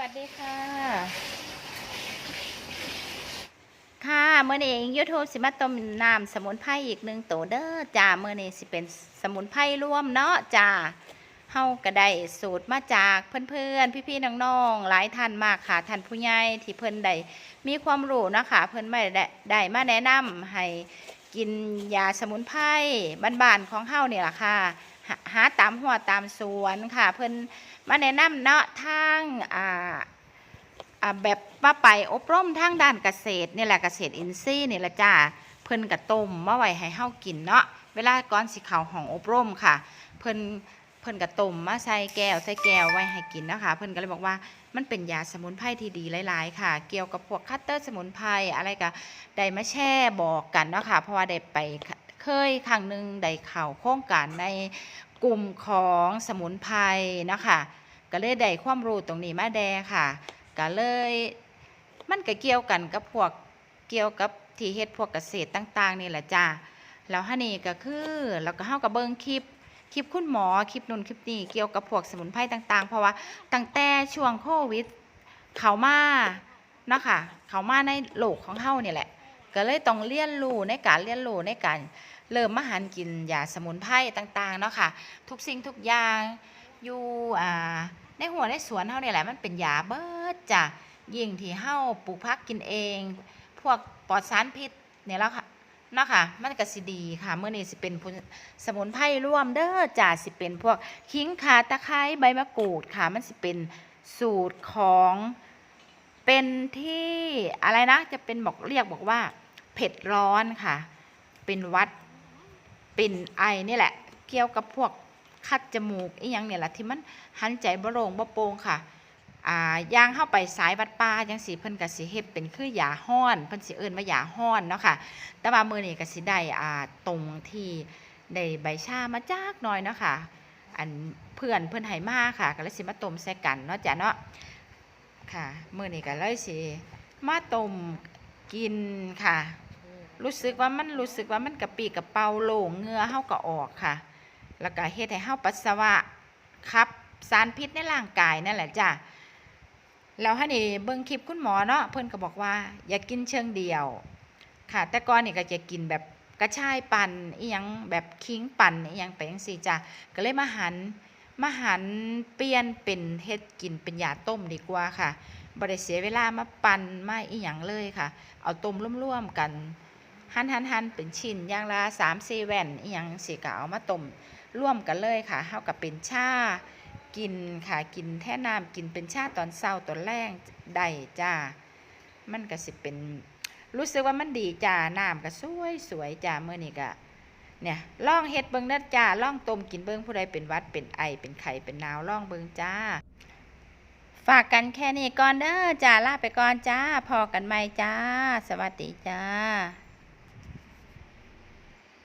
วัสดีค่ะ ค่ะเมื่อนี้เองยูทูบสิมาต้มน้ำสมุนไพรอีกหนึ่งโตเด้อจ้าเมื่อนี้สิเป็นสมุนไพรร่วมเนาะจ้าเฮาก็ได้สูตรมาจากเพื่อนๆ พี่ๆน้องๆหลายท่านมากค่ะท่านผู้ใหญ่ที่เพิ่นได้มีความรู้นะคะเพิ่นไม่ได้ได้มาแนะนำให้กินยาสมุนไพรบ้านๆของเฮาเนี่ยล่ะค่ะ หาตามหัวตามสวนค่ะเพิ่นมาแนะนำเนาะทางอ่าแบบว่าไปอบรมทางด้านเกษตรนี่แหละเกษตรอินทรีย์นี่แหละจ้าเพิ่นกระต้มมาไว้ให้เฮากินเนาะเวลาก่อนสิเข้าห้องอบรมค่ะ เพิ่นเพิ่นกระต้มมาใส่แก้วใส่แก้วไว้ให้กินเนาะคะเพิ่นก็เลยบอกว่ามันเป็นยาสมุนไพรที่ดีหลาย ๆ ค่ะ เกี่ยวกับพวกคัตเตอร์สมุนไพรอะไรก็ได้มาแช่บอกกันเนาะค่ะเพราะว่าได้ไป เคยครั้งหนึ่งได้เข้าโครงการในกลุ่มของสมุนไพรนะคะก็เลยได้ความรู้ตรงนี้มาแดค่ะก็เลยมันก็เกี่ยวกันกับพวกเกี่ยวกับที่เฮ็ดพวกเกษตรต่าง ๆ นี่แหละจ้าแล้วฮันนี่ก็คือแล้วก็เฮาก็เบิ่งคลิปคลิปคุณหมอคลิปนู่นคลิปนี้เกี่ยวกับพวกสมุนไพรต่าง ๆ เพราะว่าตั้งแต่ช่วงโควิดเขามาเนาะค่ะเขามาในโลกของเฮานี่แหละ ก็เลยต้องเรียนรู้ในการเรียนรู้ในการ เริ่มมาหันกินยาสมุนไพรต่างๆเนาะค่ะ ทุกสิ่งทุกอย่างอยู่อ่าในหัวในสวนเฮาเนี่ยแหละมันเป็นยาเบิดจ้ะยิ่งที่เฮาปลูกพักกินเอง พวกปลอดสารพิษเนี่ยแล้วค่ะเนาะค่ะมันก็สิดีค่ะเมื่อนี้สิเป็นสมุนไพรร่วมเด้อจ้ะสิเป็นพวกขิงข่าตะไคร้ใบมะกรูดค่ะ มันสิเป็นสูตรของเป็นที่อะไรนะจะเป็นบอกเรียกบอกว่า เผ็ดร้อนค่ะ เป็นวัด เป็นไอนี่แหละ เกี่ยวกับพวกคัดจมูกอีหยังเนี่ยแหละที่มันหันใจบ่โรงบ่โปงค่ะอ่าย่างเข้าไปสายวัดป่าจังสีเพิ่นก็สิเฮ็ดเป็นคือยาฮ้อนเพิ่นสิเอิ้นว่ายาฮ้อนเนาะค่ะ แต่ว่ามือนี้ก็สิได้อ่าตรงที่ได้ใบชามาจากหน่อยเนาะค่ะ อันเพื่อนเพิ่นให้มาค่ะก็เลยสิมาต้มใส่กันเนาะจ้ะเนาะค่ะมือนี้ก็เลยสิมาต้มกินค่ะ รู้สึกว่ามันรู้สึกว่ามันกระปีกระเป๋าโล่งเงื่อเฮาก็ออกค่ะ แล้วก็เฮ็ดให้เฮาปัสสาวะขับสารพิษในร่างกายนั่นแหละจ้ะแล้วให้นี่เบิ่งคลิปคุณหมอเนาะเพิ่อนก็บอกว่า อย่ากินเชิงเดียว ค่ะ แต่ก่อนนี่ก็จะกินแบบกระชายปั่นอียังแบบคิงปั่นอียังไปจังซี่จ้ะก็เลยมาหันมาหันเปลี่ยนเป็นเฮ็ดกินเป็นยาต้มดีกว่าค่ะบ่ได้เสียเวลามาปั่นมาอีหยังเลยค่ะ เอาต้มร่วมๆกัน หั่นหั่นหั่นเป็นชิ้นอย่างละสามสี่แว่นอีหยังสิก็เอามาต้มร่วมกันเลยค่ะเท่ากับเป็นชากินค่ะกินแท่น้ำกินเป็นชาตอนเช้าตอนแรกได้จ้ามันก็สิเป็นรู้สึกว่ามันดีจ้าน้ำก็สวยสวยจ้าเมื่อนี้ก็เนี่ยล่องเฮ็ดเบิ่งเด้อจ้าล่องต้มกินเบิ่งผู้ใดเป็นวัดเป็นไอเป็นไข้เป็นนาวล่องเบิ่งจ้า ฝากกันแค่นี้ก่อนเด้อจ้าลาไปก่อนจ้าพอกันใหม่จ้า สวัสดีจ้า